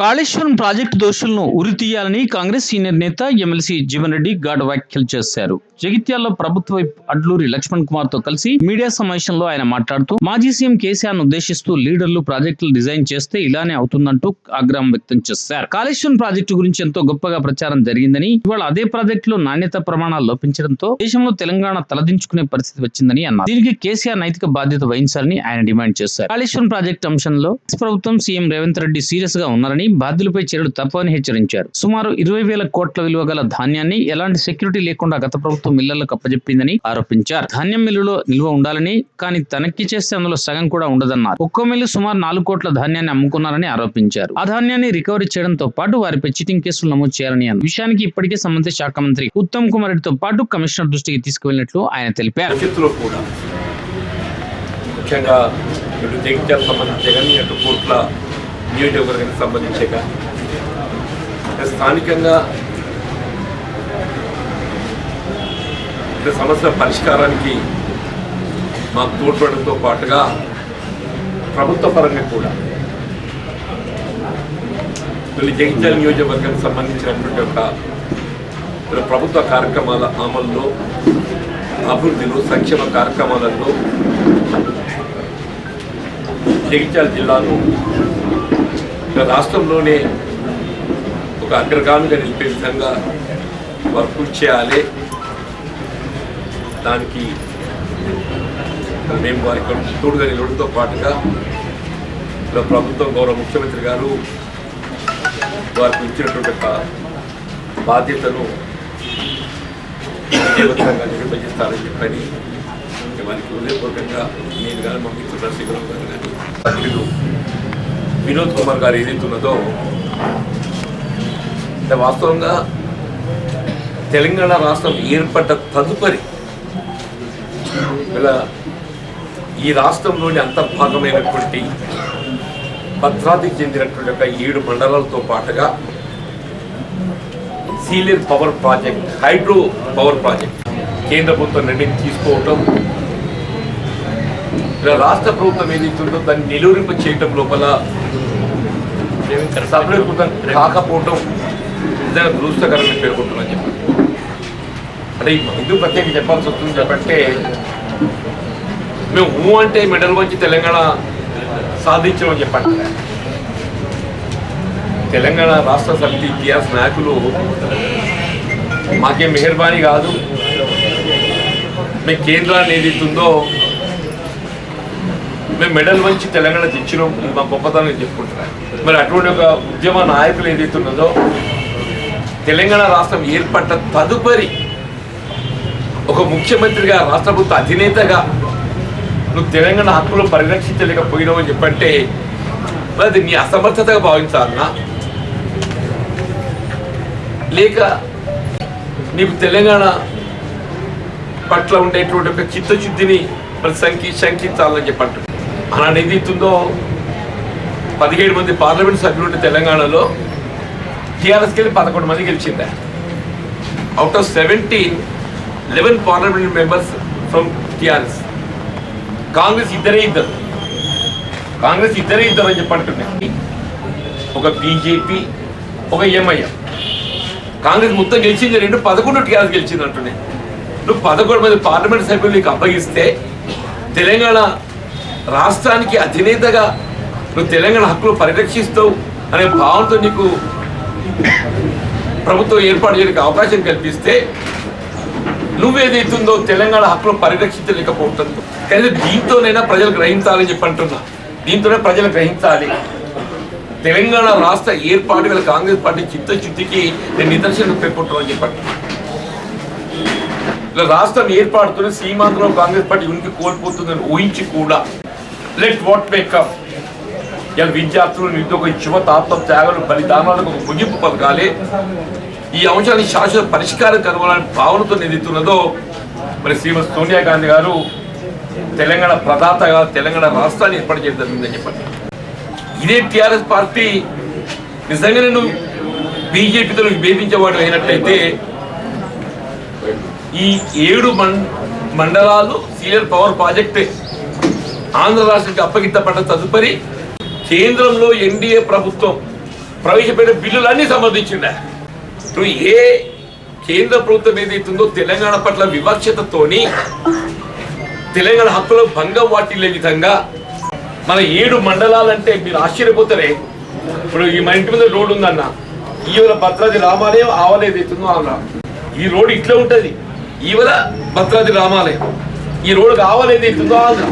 Kaleshwaram project దోషులను ఉరి తీయాలని కాంగ్రెస్ సీనియర్ నేత ఎమ్మెల్సీ జీవన్ రెడ్డి ఘాటు వ్యాఖ్యలు చేశారు. జగిత్యాల్లో ప్రభుత్వ అడ్లూరి లక్ష్మణ్ కుమార్తో కలిసి మీడియా సమావేశంలో ఆయన మాట్లాడుతూ మాజీ సీఎం కేసీఆర్ ఉద్దేశిస్తూ లీడర్లు ప్రాజెక్టులు డిజైన్ చేస్తే ఇలానే అవుతుందంటూ ఆగ్రహం వ్యక్తం చేశారు. కాళేశ్వరం ప్రాజెక్టు గురించి ఎంతో గొప్పగా ప్రచారం జరిగిందని ఇవాళ అదే ప్రాజెక్టులో నాణ్యత ప్రమాణాలు లోపించడంతో దేశంలో తెలంగాణ తలదించుకునే పరిస్థితి వచ్చిందని అన్నారు. దీనికి కేసీఆర్ నైతిక బాధ్యత వహించాలని ఆయన డిమాండ్ చేశారు. కాళేశ్వరం ప్రాజెక్టు అంశంలో ప్రభుత్వం సీఎం రేవంత్ రెడ్డి సీరియస్గా ఉన్నారని బాధ్యులపై చర్యలు తప్పని హెచ్చరించారు. సుమారు ఇరవై వేల కోట్ల విలువ గల ధాన్యాన్ని ఎలాంటి సెక్యూరిటీ లేకుండా గత ప్రభుత్వం మిల్లర్లకు అప్పజెప్పిందని ఆరోపించారు. ధాన్యం మిల్లులో నిల్వ ఉండాలని కానీ తనఖీ చేస్తే అందులో సగం కూడా ఉండదన్నారు. ఒక్కో మిల్లు సుమారు నాలుగు కోట్ల ధాన్యాన్ని అమ్ముకున్నారని ఆరోపించారు. ఆ ధాన్యాన్ని రికవరీ చేయడంతో పాటు వారిపై చీటింగ్ కేసులు నమోదు చేయాలని అన్నారు. విషయానికి ఇప్పటికే సంబంధిత శాఖ మంత్రి ఉత్తమ్ కుమార్ రెడ్డితో పాటు కమిషనర్ దృష్టికి తీసుకువెళ్ళినట్లు ఆయన తెలిపారు. ముఖ్యంగా ఇటు జగిత్యాల సంబంధించి కానీ అటు కోట్ల నియోజకవర్గానికి సంబంధించే స్థానికంగా ఇటు సమస్యల పరిష్కారానికి మాకు తోడ్పడంతో పాటుగా ప్రభుత్వ పరంగా కూడా వీళ్ళు జగిత్యాల నియోజకవర్గానికి సంబంధించినటువంటి ఒక ప్రభుత్వ కార్యక్రమాల అమల్లో అభివృద్ధిలో సంక్షేమ కార్యక్రమాలలో జగిత్యాల జిల్లాను ఇక రాష్ట్రంలోనే ఒక అగ్రగామిగా నిలిపే విధంగా వారు కృషి చేయాలి. దానికి మేము వారి తోడుగా నిలవడంతో పాటుగా ఇలా ప్రభుత్వం గౌరవ ముఖ్యమంత్రి గారు వారికి ఇచ్చినటువంటి ఒక బాధ్యతను విజయవంతంగా నిర్వహిస్తారని చెప్పని వారికి హృదయపూర్వకంగా నేను కానీ మా మిత్రులు రసికరావు గారు కానీ వినోద్ కుమార్ గారు ఏదైతున్నదో అంటే వాస్తవంగా తెలంగాణ రాష్ట్రం ఏర్పడ్డ తదుపరి ఇలా ఈ రాష్ట్రంలోని అంతర్భాగమైనటువంటి భద్రాద్రికి చెందినటువంటి ఒక ఏడు మండలాలతో పాటుగా Sileru power project hydro power project కేంద్ర ప్రభుత్వం నిర్ణయం తీసుకోవటం ఇలా రాష్ట్ర ప్రభుత్వం ఏదైతుందో దాన్ని నిలువరింప చేయటం లోపల సఫలీకృతం కాకపోవటం నిజంగా దురదృష్టకరంగా పేర్కొంటున్నాను చెప్పి అంటే ఎందుకు ప్రత్యేకంగా చెప్పాల్సి వస్తుంది చెప్పంటే మేము ఊ అంటే మెడల్ వచ్చి తెలంగాణ సాధించమని చెప్పండి. తెలంగాణ రాష్ట్ర సమితి ఇతిహాస నాయకులు మాకేం మెహర్బానీ కాదు. మేము కేంద్రాన్ని ఏదైతుందో మేము మెడల్ వంచి తెలంగాణ తెచ్చినాం ఇది మా గొప్పతనం చెప్పుకుంటున్నాను మరి అటువంటి ఒక ఉద్యమ నాయకులు ఏదైతున్నదో తెలంగాణ రాష్ట్రం ఏర్పడ్డ తదుపరి ఒక ముఖ్యమంత్రిగా రాష్ట్ర ప్రభుత్వ అధినేతగా నువ్వు తెలంగాణ హక్కులు పరిరక్షించలేకపోయినావు అని చెప్పంటే అది నీ అసమర్థతగా భావించాలన్నా లేక నీకు తెలంగాణ పట్ల ఉండేటువంటి ఒక చిత్తశుద్ధిని మరి సంకి శంకించాలని చెప్పంటు ఆనాడు ఏదైతుందో పదిహేడు మంది పార్లమెంట్ సభ్యులు ఉంటే తెలంగాణలో టీఆర్ఎస్కి వెళ్ళి పదకొండు మంది గెలిచిందా? Out of seventeen eleven parliament members from TRS. Congress ఇద్దరే ఇద్దరు. కాంగ్రెస్ ఇద్దరే ఇద్దరు అని చెప్పంటున్నాయి ఒక బీజేపీ ఒక ఎంఐఎం కాంగ్రెస్ మొత్తం గెలిచింది రెండు పదకొండు టీఆర్ఎస్ గెలిచింది అంటున్నాయి. నువ్వు పదకొండు మంది పార్లమెంట్ సభ్యులు నీకు అప్పగిస్తే తెలంగాణ రాష్ట్రానికి అధినేతగా నువ్వు తెలంగాణ హక్కులు పరిరక్షిస్తావు అనే భావంతో నీకు ప్రభుత్వం ఏర్పాటు చేయడానికి అవకాశం కల్పిస్తే నువ్వేదైతుందో తెలంగాణ హక్కులు పరిరక్షించలేకపోవటం కానీ దీంతోనైనా ప్రజలు గ్రహించాలని చెప్పి అంటున్నా. దీంతోనే ప్రజలు గ్రహించాలి. తెలంగాణ రాష్ట్ర ఏర్పాటు గల కాంగ్రెస్ పార్టీ చిత్తశుద్ధికి నేను నిదర్శనం పేర్కొంటున్నాను చెప్పండి ఇలా రాష్ట్రం ఏర్పాటుతోనే సీమాంధ్రలో కాంగ్రెస్ పార్టీ ఉనికి కోల్పోతుందని ఊహించి కూడా లెట్ వాట్ మేకప్ ఇలా విద్యార్థులు నిరుద్యోగ యువత ఆత్మ త్యాగాలు బలిదానాలకు ఒక ముగింపు పలకాలి ఈ అంశాన్ని శాశ్వత పరిష్కారం కనుగొనాలని భావనతో నిందితున్నదో మరి శ్రీమతి సోనియా గాంధీ గారు తెలంగాణ ప్రదాతగా తెలంగాణ రాష్ట్రాన్ని ఏర్పాటు చేయడం జరిగిందని చెప్పండి ఇదే టీఆర్ఎస్ పార్టీ నిజంగా నేను బీజేపీతో విభేదించేవాడు అయినట్లయితే ఈ ఏడు మండలాలు సీనియర్ పవర్ ప్రాజెక్టే ఆంధ్ర రాష్ట్రానికి అప్పగిత్తపడ్డ తదుపరి కేంద్రంలో ఎన్డీఏ ప్రభుత్వం ప్రవేశపెట్టిన బిల్లులన్నీ సమర్థించిండ నువ్వు ఏ కేంద్ర ప్రభుత్వం ఏదైతుందో తెలంగాణ పట్ల వివక్షతతోని తెలంగాణ హక్కుల భంగం వాటిల్లే విధంగా మన ఏడు మండలాలంటే మీరు ఆశ్చర్యపోతారే. ఇప్పుడు ఈ మన ఇంటి మీద రోడ్డు ఉందన్న ఈవల భద్రాది రామాలయం ఆవలేదు అవుతుందో ఆంధ్ర ఈ రోడ్ ఇట్లా ఉంటుంది ఈవల భద్రాది రామాలయం. ఈ రోడ్డు ఆవలేదు అవుతుందో ఆంధ్ర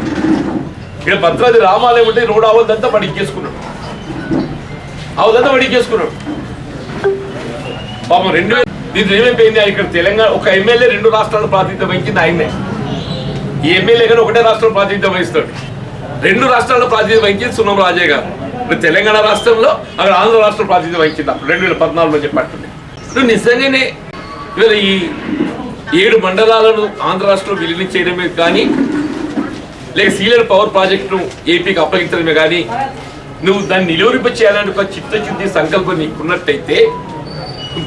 ఇక్కడ భద్రాది రామాలయం ఉంటే రోడ్ అవదంతా పడికేసుకున్నాడు అవదంతా పడికేసుకున్నాడు పాపం రెండు వేల- దీంట్లో ఏమైపోయింది? ఇక్కడ తెలంగాణ ఒక ఎమ్మెల్యే రెండు రాష్ట్రాల ప్రాతినిధ్యం వహించింది ఆయనే. ఈ ఎమ్మెల్యే గారు ఒకటే రాష్ట్రం ప్రాతినిధ్యం వహిస్తాడు. రెండు రాష్ట్రాల ప్రాతినిధ్యం వహించింది సున్నం రాజే గారు. ఇప్పుడు తెలంగాణ రాష్ట్రంలో అక్కడ ఆంధ్ర రాష్ట్రం ప్రాతినిధ్యం వహించింది అప్పుడు రెండు వేల పద్నాలుగులో చెప్పట్టుంది ఇప్పుడు నిజంగానే ఇవాళ ఈ ఏడు మండలాలను ఆంధ్ర రాష్ట్రంలో విలీనం చేయడమే కానీ లేక సీలర్ పవర్ ప్రాజెక్టును ఏపీకి అప్పగించడమే కానీ నువ్వు దాన్ని నిలువరింప చేయాలని ఒక చిత్తశుద్ధి సంకల్పం నీకున్నట్టయితే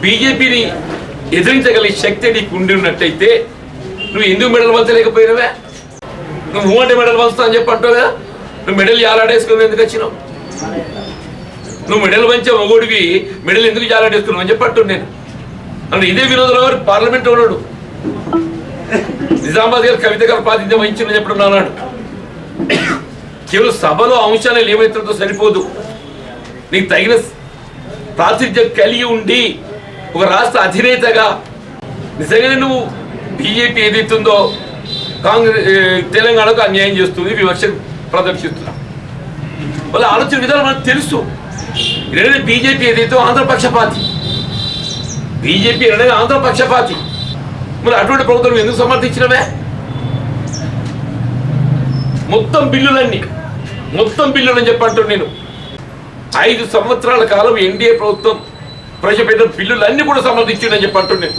బీజేపీని ఎదిరించగలిగే శక్తి నీకు ఉండి ఉన్నట్టయితే నువ్వు ఎందుకు మెడల్ వంచలేకపోయినవే నువ్వు ఊ అంటే మెడల్ వంచుతా అని చెప్పి అంటావు కదా? నువ్వు మెడల్ జాలాడేసుకుని ఎందుకు వచ్చినావు? నువ్వు మెడల్ వంచే మగోడివి మెడల్ ఎందుకు జాలాడేసుకున్నావు అని చెప్పట్టు నేను. అంటే ఇదే వినోదరావు గారు పార్లమెంట్ ఉన్నాడు. నిజామాబాద్ గారు కవిత గారు ప్రాతినిధ్యం వహించిన చెప్పడం నాన్నాడు కేవలం సభలో అంశాలు ఏమైతుందో సరిపోదు. నీకు తగిన ప్రాతినిధ్యం కలిగి ఉండి ఒక రాష్ట్ర అధినేతగా నిజంగా నువ్వు బీజేపీ ఏదైతుందో కాంగ్రెస్ తెలంగాణకు అన్యాయం చేస్తుంది వివక్ష ప్రదర్శిస్తుంది వాళ్ళ ఆలోచన విధానం మనకు తెలుసు. ఇరవై బీజేపీ ఏదైతే ఆంధ్రపక్షపాతి బీజేపీ ఇరవై ఆంధ్రపక్షపాతి మరి అటువంటి ప్రభుత్వం ఎందుకు సమర్థించినవే? మొత్తం బిల్లులన్నీ. మొత్తం బిల్లులు అని నేను. ఐదు సంవత్సరాల కాలం ఎన్డీఏ ప్రభుత్వం ప్రవేశపెట్టిన బిల్లులన్నీ కూడా సమర్థించిందని చెప్పంటాను నేను.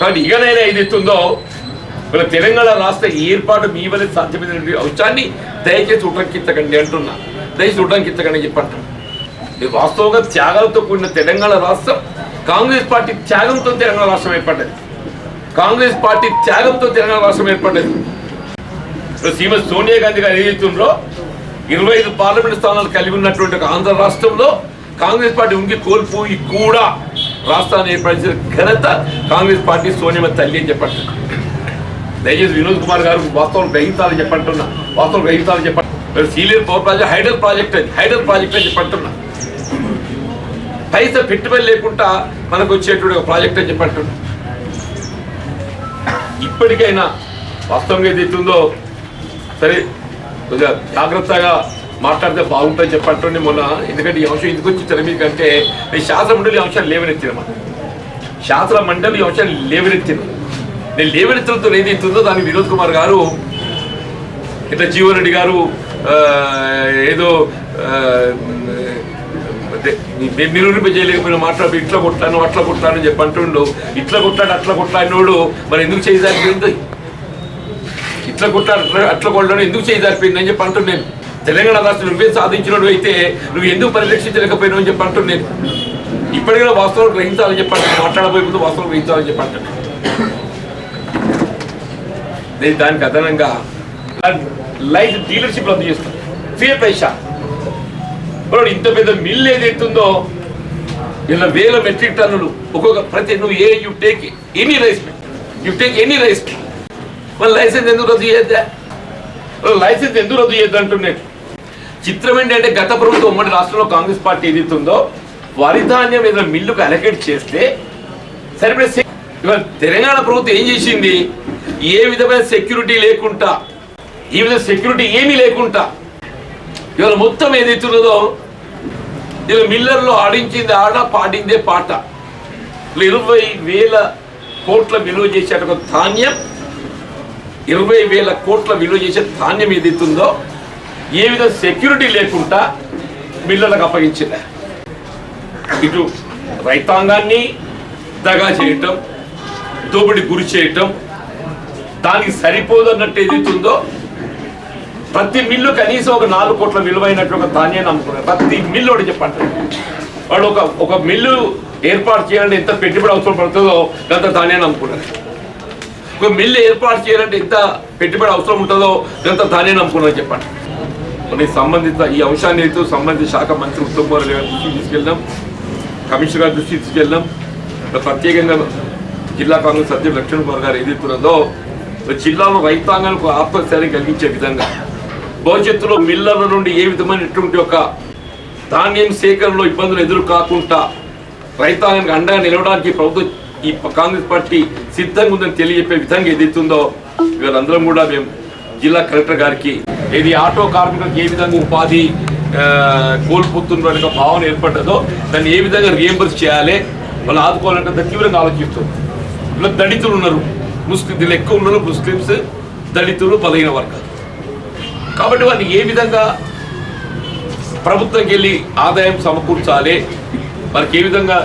కానీ ఇకనైనా ఇది ఎత్తుందో మన తెలంగాణ రాష్ట్ర ఏర్పాటు మీ వల్ల సాధ్యమైన అంశాన్ని దయచేసి ఉటంకిత్తకండి అంటున్నా. దయచేసి ఉటంకిత్తకండి అని చెప్పంటాను ఇది వాస్తవంగా త్యాగాలతో కూడిన తెలంగాణ రాష్ట్రం కాంగ్రెస్ పార్టీ త్యాగంతో తెలంగాణ రాష్ట్రం ఏర్పడ్డది. కాంగ్రెస్ పార్టీ త్యాగంతో తెలంగాణ రాష్ట్రం ఏర్పడ్డది. ఇప్పుడు శ్రీమతి సోనియా గాంధీ గారు ఏదైతుందో ఇరవై ఐదు పార్లమెంట్ స్థానాలు కలిగి ఉన్నటువంటి ఒక ఆంధ్ర రాష్ట్రంలో కాంగ్రెస్ పార్టీ ఉంగి కోల్పోయి కూడా రాష్ట్రాన్ని ఏర్పరిచిన ఘనత కాంగ్రెస్ పార్టీ సోనియా తల్లి అని చెప్పండి దయచేసి వినోద్ కుమార్ గారు వాస్తవం గ్రహించాలని చెప్పంటున్నా. వాస్తవం గ్రహించాలని చెప్పండి Sileru power project hydel project అది హైడల్ ప్రాజెక్ట్ అని చెప్పంటున్నా. పైసా పెట్టుబడి లేకుండా మనకు వచ్చేటువంటి ఒక ప్రాజెక్ట్ అని చెప్పంటున్నా. ఇప్పటికైనా వాస్తవంగా ఏది సరే కొద్దిగా జాగ్రత్తగా మాట్లాడితే బాగుంటుంది చెప్పండి మొన్న. ఎందుకంటే ఈ అంశం ఎందుకు వచ్చింది మీకంటే నేను శాస్త్ర మండలి అంశాలు లేవనెత్తినమా శాస్త్ర మండలి ఈ అంశాలు లేవనెత్తిన నేను లేవనెత్తడంతో ఎత్తుందో దాన్ని వినోద్ కుమార్ గారు ఇట్లా జీవన్ రెడ్డి గారు ఏదో ఆ, అదే, మాట్లాడు చేయలేకపోయినా ఇట్లా కొట్టాను అట్లా కొట్టాను అని చెప్పి అంటుండు. ఇట్లా కొట్టాడు అట్లా కొట్టాడినోడు మరి ఎందుకు చేయజారిపోయింది ఇట్లా కొట్టాలి అట్లా అట్లా కొట్టడం ఎందుకు చేయజారిపోయింది అని చెప్పి అంటున్నాను. తెలంగాణ రాష్ట్రం నువ్వే సాధించినట్టు అయితే నువ్వు ఎందుకు పరిరక్షించలేకపోయినావు అని చెప్పి అంటున్నాను. ఇప్పటికైనా వాస్తవం గ్రహించాలని చెప్పి మాట్లాడబోయే ముందు వాస్తవం గ్రహించాలని చెప్పి అంటున్నాను. నేను దానికి అదనంగా లైఫ్ డీలర్షిప్ రద్దు చేస్తాను ఫియర్ పైసా ఇప్పుడు ఇంత పెద్ద మిల్ ఏదైతుందో ఇలా వేల మెట్రిక్ టన్నులు ఒక్కొక్క ప్రతి నువ్వు a you take any rice you take any rice మన లైసెన్స్ ఎందుకు రద్దు చేయొద్దా? లైసెన్స్ ఎందుకు రద్దు చేయొద్దు అంటున్నాను చిత్రం ఏంటంటే గత ప్రభుత్వం ఉమ్మడి రాష్ట్రంలో కాంగ్రెస్ పార్టీ ఏదైతుందో వరి ధాన్యం ఏదైనా మిల్లుకు అలకేట్ చేస్తే సరిపడే ఇవాళ తెలంగాణ ప్రభుత్వం ఏం చేసింది? ఏ విధమైన సెక్యూరిటీ లేకుండా ఈ విధంగా సెక్యూరిటీ ఏమీ లేకుండా ఇవాళ మొత్తం ఏదైతున్నదో ఇలా మిల్లర్లో ఆడించింది ఆడ పాడిందే పాట. ఇరవై వేల కోట్ల విలువ చేసే ధాన్యం ఇరవై వేల కోట్ల విలువ చేసే ధాన్యం ఏదైతుందో ఏ విధంగా సెక్యూరిటీ లేకుండా మిల్లలకు అప్పగించిన. ఇటు రైతాంగాన్ని దగా చేయటం దోపిడి గురి చేయటం దానికి సరిపోదన్నట్టు ఏదైతుందో ప్రతి మిల్లు కనీసం ఒక నాలుగు కోట్ల విలువైనట్టు ఒక ధాన్యాన్ని అమ్ముకున్నారు. ప్రతి మిల్లు ఒకటి చెప్పండి. వాడు ఒక ఒక మిల్లు ఏర్పాటు చేయాలంటే ఎంత పెట్టుబడి అవసరం పడుతుందో గత ధాన్యాన్ని అమ్ముకున్నారు. ఒక మిల్లు ఏర్పాటు చేయాలంటే ఎంత పెట్టుబడి అవసరం ఉంటుందో ఎంత దానే అమ్ముకున్నారు చెప్పండి. మరి సంబంధిత ఈ అంశాన్ని అయితే సంబంధిత శాఖ మంత్రి ఉత్తమ్ కుమార్ గారి దృష్టికి తీసుకెళ్ళాం కమిషనర్ గారి దృష్టికి తీసుకెళ్ళాం ప్రత్యేకంగా జిల్లా కాంగ్రెస్ అధ్యక్షుడు లక్ష్మణ్ కుమార్ గారు ఏదైతున్నదో జిల్లాలో రైతాంగానికి ఆత్మస్థైర్యం కలిగించే విధంగా భవిష్యత్తులో మిల్లర్ల నుండి ఏ విధమైనటువంటి ఒక ధాన్యం సేకరణలో ఇబ్బందులు ఎదురు కాకుండా రైతాంగానికి అండగా నిలవడానికి ప్రభుత్వం ఈ కాంగ్రెస్ పార్టీ సిద్ధంగా ఉందని తెలియజెప్పే విధంగా ఏదైతుందో వీళ్ళందరం కూడా మేము జిల్లా కలెక్టర్ గారికి ఇది ఆటో కార్మికులకు ఏ విధంగా ఉపాధి కోల్పోతున్న ఒక భావన ఏర్పడ్డదో దాన్ని ఏ విధంగా రియంబర్స్ చేయాలి వాళ్ళు ఆదుకోవాలంటే తీవ్రంగా ఆలోచిస్తుంది ఇలా దళితులు ఉన్నారు. ముస్లిం దీనిలో ఎక్కువ ఉన్నారు ముస్లిమ్స్ దళితులు బలహీన వర్గాలు. కాబట్టి వాళ్ళు ఏ విధంగా ప్రభుత్వంకి వెళ్ళి ఆదాయం సమకూర్చాలి వారికి ఏ విధంగా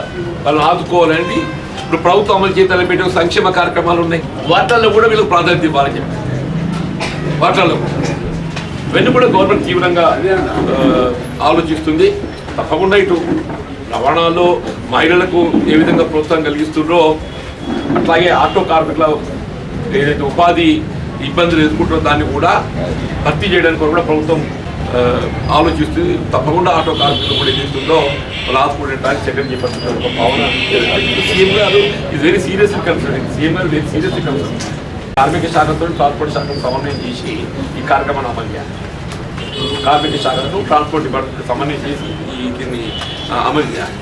వాళ్ళని ఆదుకోవాలంటే ఇప్పుడు ప్రభుత్వం అమలు చేయాలని పెట్టిన సంక్షేమ కార్యక్రమాలు ఉన్నాయి. వాటిల్లో కూడా వీళ్ళకి ప్రాధాన్యత ఇవ్వాలని చెప్పి. వాటిల్లో. కూడా. ఇవన్నీ కూడా గవర్నమెంట్ తీవ్రంగా ఆలోచిస్తుంది. తప్పకుండా ఇటు రవాణాలో మహిళలకు ఏ విధంగా ప్రోత్సాహం కలిగిస్తుందో అట్లాగే ఆటో కార్మికుల ఏదైతే ఉపాధి ఇబ్బందులు ఎదుర్కొంటున్న దాన్ని కూడా భర్తీ చేయడానికి కూడా ప్రభుత్వం ఆలోచిస్తూ తప్పకుండా ఆటో కార్మికులు కూడా ఏదైతుందో వాళ్ళు ఆదుకునేటానికి చర్యలు చేపడుతున్నారు ఒక భావన సీఎం గారు ఇది వెరీ సీరియస్ కన్సర్న్ సీఎం గారు వెరీ సీరియస్ కన్సర్న్ కార్మిక శాఖతో ట్రాన్స్పోర్ట్ శాఖను సమన్వయం చేసి ఈ కార్యక్రమాన్ని అమలు చేయాలి. కార్మిక శాఖను ట్రాన్స్పోర్ట్ డిపార్ట్మెంట్ సమన్వయం చేసి దీన్ని అమలు చేయాలి.